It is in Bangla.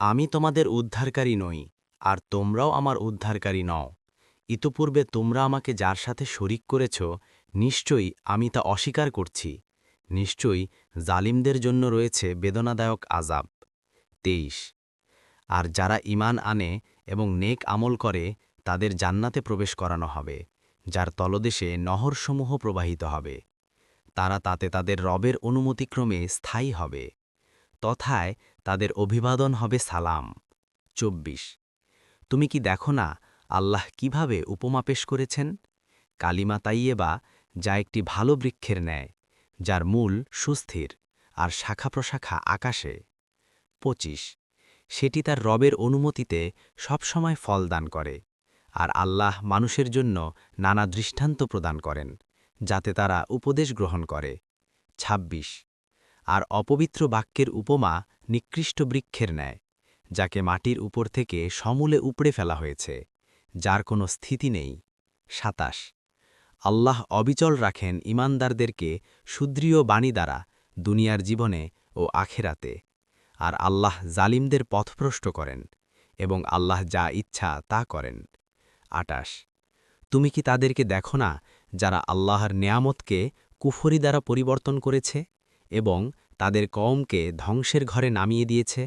আমি তোমাদের উদ্ধারকারী নই, আর তোমরাও আমার উদ্ধারকারী নও। ইতপূর্বে তোমরা আমাকে যার সাথে শরিক করেছ, নিশ্চয়ই আমি তা অস্বীকার করছি। নিশ্চয়ই জালিমদের জন্য রয়েছে বেদনাদায়ক আজাব তেইশ। আর যারা ইমান আনে এবং নেক আমল করে, তাদের জান্নাতে প্রবেশ করানো হবে, যার তলদেশে নহরসমূহ প্রবাহিত হবে। তারা তাতে তাদের রবের অনুমতিক্রমে স্থায়ী হবে। তথায় তাদের অভিবাদন হবে সালাম। ২৪ তুমি কি দেখো না আল্লাহ কীভাবে উপমা পেশ করেছেন? কালিমা তাইয়েবা, যা একটি ভালো বৃক্ষের ন্যায়, যার মূল সুস্থির আর শাখা প্রশাখা আকাশে। ২৫ সেটি তার রবের অনুমতিতে সবসময় ফল দান করে, আর আল্লাহ মানুষের জন্য নানা দৃষ্টান্ত প্রদান করেন, যাতে তারা উপদেশ গ্রহণ করে। ২৬ আর অপবিত্র বাক্যের উপমা নিকৃষ্ট বৃক্ষের ন্যায়, যাকে মাটির উপর থেকে সমূলে উপড়ে ফেলা হয়েছে, যার কোনো স্থিতি নেই। সাতাশ, আল্লাহ অবিচল রাখেন ইমানদারদেরকে সুদৃঢ় বাণী দ্বারা দুনিয়ার জীবনে ও আখেরাতে, আর আল্লাহ জালিমদের পথভ্রষ্ট করেন এবং আল্লাহ যা ইচ্ছা তা করেন। আটাশ, তুমি কি তাদেরকে দেখো না যারা আল্লাহর নেয়ামতকে কুফরি দ্বারা পরিবর্তন করেছে? এবং তাদের কমকে ধ্বংসের ঘরে নামিয়ে দিয়েছে।